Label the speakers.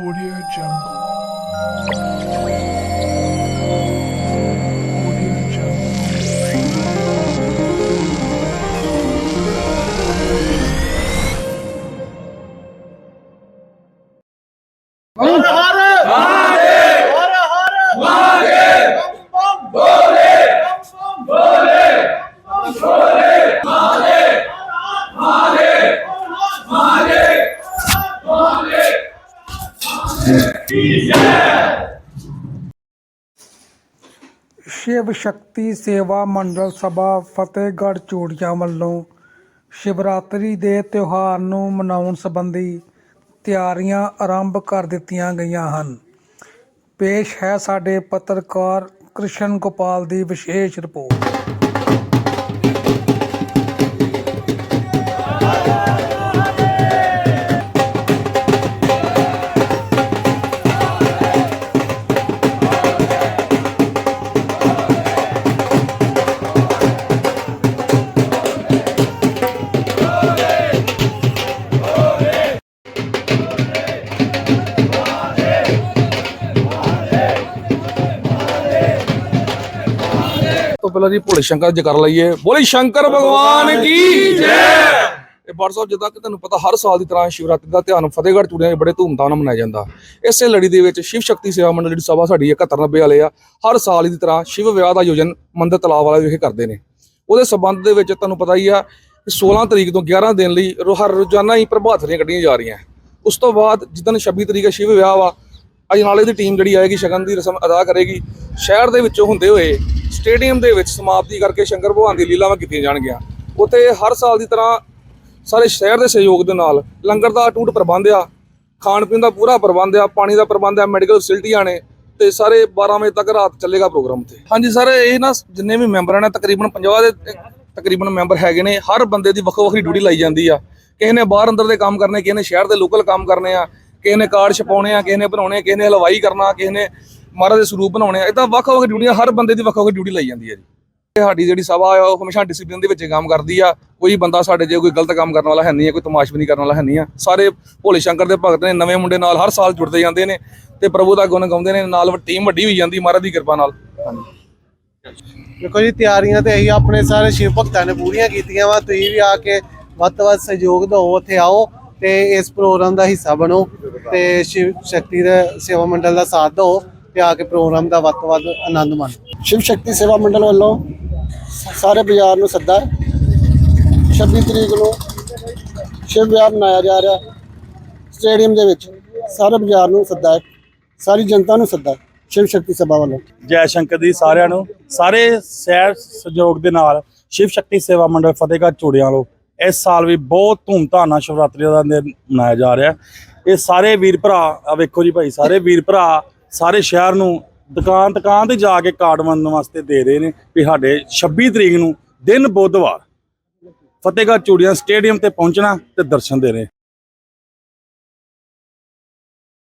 Speaker 1: Audio Jungle. Audio Jungle.
Speaker 2: ਹਰ
Speaker 3: ਸ਼ਿਵ ਸ਼ਕਤੀ ਸੇਵਾ ਮੰਡਲ ਸਭਾ ਫਤਿਹਗੜ੍ਹ ਚੂੜੀਆਂ ਵੱਲੋਂ ਸ਼ਿਵਰਾਤਰੀ ਦੇ ਤਿਉਹਾਰ ਨੂੰ ਮਨਾਉਣ ਸੰਬੰਧੀ ਤਿਆਰੀਆਂ ਆਰੰਭ ਕਰ ਦਿੱਤੀਆਂ ਗਈਆਂ ਹਨ। ਪੇਸ਼ ਹੈ ਸਾਡੇ ਪੱਤਰਕਾਰ ਕ੍ਰਿਸ਼ਨ ਗੋਪਾਲ ਦੀ ਵਿਸ਼ੇਸ਼ ਰਿਪੋਰਟ।
Speaker 4: ਤੋਂ ਪਹਿਲਾਂ ਜੀ ਭੋਲੇ ਸ਼ੰਕਰ ਜੀ ਕਰ ਲਈਏ। ਬੋਲੇ ਸ਼ੰਕਰ ਭਗਵਾਨ ਕੀ ਜੈ। ਇਹ ਬਾਰ ਸਾਹਿਬ, ਜਿੱਦਾਂ ਕਿ ਤੁਹਾਨੂੰ ਪਤਾ, ਹਰ ਸਾਲ ਦੀ ਤਰ੍ਹਾਂ ਸ਼ਿਵਰਾਤਰੀ ਦਾ ਧਿਆਨ ਫਤਿਹਗੜ੍ਹ ਚੂੜੀਆਂ 'ਚ ਬੜੇ ਧੂਮਧਾਮ ਨਾਲ ਮਨਾਇਆ ਜਾਂਦਾ। ਇਸੇ ਲੜੀ ਦੇ ਵਿੱਚ ਸ਼ਿਵ ਸ਼ਕਤੀ ਸੇਵਾ ਮੰਡਲ, ਜਿਹੜੀ ਸਭਾ ਸਾਡੀ 7190 ਵਾਲੇ ਆ, ਹਰ ਸਾਲ ਦੀ ਤਰ੍ਹਾਂ ਸ਼ਿਵ ਵਿਆਹ ਦਾ ਆਯੋਜਨ ਮੰਦਰ ਤਲਾਬ ਵਾਲੇ ਵਿਖੇ ਕਰਦੇ ਨੇ। ਉਹਦੇ ਸਬੰਧ ਦੇ ਵਿੱਚ ਤੁਹਾਨੂੰ ਪਤਾ ਹੀ ਆ ਕਿ 16 ਤਰੀਕ ਤੋਂ 11 ਦਿਨ ਲਈ ਰੋ- ਹਰ ਰੋਜ਼ਾਨਾ ਹੀ ਪ੍ਰਭਾਤ ਫੇਰੀਆਂ ਕੱਢੀਆਂ ਜਾ ਰਹੀਆਂ। ਉਸ ਤੋਂ ਬਾਅਦ ਜਿੱਦਣ 26 ਤਰੀਕ ਸ਼ਿਵ ਵਿਆਹ ਵਾ ਅਜਨਾਲੇ ਦੀ ਟੀਮ ਜਿਹੜੀ ਆਏਗੀ, ਸ਼ਗਨ ਦੀ ਰਸਮ ਅਦਾ ਕਰੇਗੀ। ਸ਼ਹਿਰ ਦੇ ਵਿੱਚੋਂ ਹੁੰਦੇ ਹੋਏ ਸਟੇਡੀਅਮ ਦੇ ਵਿੱਚ ਸਮਾਪਤੀ ਕਰਕੇ ਸ਼ੰਕਰ ਭਗਵਾਨ ਦੀ ਲੀਲਾਵਾਂ ਕੀਤੀਆਂ ਜਾਣਗੀਆਂ। ਉੱਥੇ ਹਰ ਸਾਲ ਦੀ ਤਰ੍ਹਾਂ ਸਾਰੇ ਸ਼ਹਿਰ ਦੇ ਸਹਿਯੋਗ ਦੇ ਨਾਲ ਲੰਗਰ ਦਾ ਟੂਟ ਪ੍ਰਬੰਧ ਆ, ਖਾਣ ਪੀਣ ਦਾ ਪੂਰਾ ਪ੍ਰਬੰਧ ਆ, ਪਾਣੀ ਦਾ ਪ੍ਰਬੰਧ ਆ ਮੈਡੀਕਲ ਫੈਸਿਲਿਟੀਆਂ ਨੇ ਤੇ ਸਾਰੇ 12 ਵਜੇ ਤੱਕ ਰਾਤ ਚੱਲੇਗਾ ਪ੍ਰੋਗਰਾਮ ਤੇ ਹਾਂਜੀ ਸਰ ਇਹ ਨਾ ਜਿੰਨੇ ਵੀ ਮੈਂਬਰ ਨੇ, ਤਕਰੀਬਨ 50 ਦੇ ਤਕਰੀਬਨ ਮੈਂਬਰ ਹੈਗੇ ਨੇ, ਹਰ ਬੰਦੇ ਦੀ ਵੱਖੋ ਵੱਖਰੀ ਡਿਊਟੀ ਲਾਈ ਜਾਂਦੀ ਆ। ਕਿਸੇ ਨੇ ਬਾਹਰ ਅੰਦਰ ਦੇ ਕੰਮ ਕਰਨੇ, ਕਿਸੇ ਨੇ ਸ਼ਹਿਰ ਦੇ ਲੋਕਲ ਕੰਮ ਕਰਨੇ ਆ, ਕਿਸੇ ਨੇ ਕਾਰਡ ਛਪਾਉਣੇ ਆ, ਕਿਸੇ ਨੇ ਬਣਾਉਣੇ ਕਿਸੇ ਨੇ ਹਲਵਾਈ ਕਰਨਾ, ਕਿਸੇ ਨੇ ਮਹਾਰਾਜ ਦੇ ਸਰੂਪ ਬਣਾਉਣੇ ਆ ਇਦਾਂ ਵੱਖ ਵੱਖ ਡਿਊਟੀਆਂ ਹਰ ਬੰਦੇ ਦੀ ਵੱਖ ਵੱਖ ਡਿਊਟੀ ਲਈ ਜਾਂਦੀ ਹੈ ਜੀ। ਸਾਡੀ ਜਿਹੜੀ ਸਭਾ ਆ, ਉਹ ਹਮੇਸ਼ਾ ਡਿਸਪਲਿਨ ਦੇ ਵਿੱਚ ਕੰਮ ਕਰਦੀ ਆ। ਕੋਈ ਬੰਦਾ ਸਾਡੇ ਜੇ ਕੋਈ ਗਲਤ ਕੰਮ ਕਰਨ ਵਾਲਾ ਹੈ ਨਹੀਂ ਹੈ ਕੋਈ ਤਮਾਸ਼ਬੀਨੀ ਕਰਨ ਵਾਲਾ ਹੈ ਨਹੀਂ ਆ। ਸਾਰੇ ਭੋਲੇ ਸ਼ੰਕਰ ਦੇ ਭਗਤ ਨੇ ਨਵੇਂ ਮੁੰਡੇ ਨਾਲ ਹਰ ਸਾਲ ਜੁੜਦੇ ਜਾਂਦੇ ਨੇ ਤੇ ਪ੍ਰਭੂ ਦਾ ਗੁਣ ਗਾਉਂਦੇ ਨੇ, ਨਾਲ ਟੀਮ ਵੱਡੀ ਹੋਈ ਜਾਂਦੀ ਮਹਾਰਾਜ ਦੀ ਕਿਰਪਾ ਨਾਲ।
Speaker 5: ਦੇਖੋ ਜੀ, ਤਿਆਰੀਆਂ ਤੇ ਅਸੀਂ ਆਪਣੇ ਸਾਰੇ ਸ਼ਿਵ ਭਗਤਾਂ ਨੇ ਪੂਰੀਆਂ ਕੀਤੀਆਂ ਵਾ, ਤੁਸੀਂ ਵੀ ਆ ਕੇ ਵੱਧ ਤੋਂ ਵੱਧ ਸਹਿਯੋਗ ਦਿਓ, ਉੱਥੇ ਆਓ ਤੇ ਇਸ ਪ੍ਰੋਗਰਾਮ ਦਾ ਹਿੱਸਾ ਬਣੋ ਤੇ ਸ਼ਿਵ ਸ਼ਕਤੀ ਦਾ ਸੇਵਾ ਮੰਡਲ ਦਾ ਸਾਥ ਦਿਓ। ਤੇ ਆ ਕੇ ਪ੍ਰੋਗਰਾਮ ਦਾ ਵੱਧ ਤੋਂ ਵੱਧ ਆਨੰਦ ਮਾਣੋ।
Speaker 6: ਸ਼ਿਵ ਸ਼ਕਤੀ ਸੇਵਾ ਮੰਡਲ ਵੱਲੋਂ ਸਾਰੇ ਬਾਜ਼ਾਰ ਨੂੰ ਸੱਦਾ 26 ਤਰੀਕ ਨੂੰ ਸ਼ਿਵ ਵਿਆਹ ਮਨਾਇਆ ਜਾ ਰਿਹਾ। ਸਟੇਡੀਅਮ ਦੇ ਵਿੱਚ ਸਾਰੇ ਬਾਜ਼ਾਰ ਨੂੰ ਸੱਦਾ ਹੈ। ਸਾਰੀ ਜਨਤਾ ਨੂੰ ਸੱਦਾ ਸ਼ਿਵ ਸ਼ਕਤੀ ਸਭਾ ਵੱਲੋਂ।
Speaker 7: ਜੈ ਸ਼ੰਕਰ ਦੀ ਸਾਰਿਆਂ ਨੂੰ। ਸਾਰੇ ਸਹਿ ਸਹਿਯੋਗ ਦੇ ਨਾਲ ਸ਼ਿਵ ਸ਼ਕਤੀ ਸੇਵਾ ਮੰਡਲ ਫਤਿਹਗੜ੍ਹ ਚੂੜੀਆਂ ਵੱਲੋਂ ਇਸ ਸਾਲ ਵੀ ਬਹੁਤ ਧੂਮਧਾਮ ਨਾਲ ਸ਼ਿਵਰਾਤਰੀ ਦਾ ਦਿਨ ਮਨਾਇਆ ਜਾ ਰਿਹਾ। ਇਹ ਸਾਰੇ ਵੀਰ ਭਰਾ ਆ ਵੇਖੋ ਜੀ ਭਾਈ, ਸਾਰੇ ਵੀਰ ਭਰਾ ਸਾਰੇ ਸ਼ਹਿਰ ਨੂੰ ਦੁਕਾਨ ਦੁਕਾਨ ਤੇ ਜਾ ਕੇ ਕਾਰਡ ਵੰਡਣ ਵਾਸਤੇ ਦੇ ਰਹੇ ਨੇ ਵੀ ਸਾਡੇ 26 ਤਰੀਕ ਨੂੰ ਦਿਨ ਬੁੱਧਵਾਰ ਫਤਿਹਗੜ੍ਹ ਚੂੜੀਆਂ ਸਟੇਡੀਅਮ ਤੇ ਪਹੁੰਚਣਾ ਤੇ ਦਰਸ਼ਨ ਦੇ ਰਹੇ।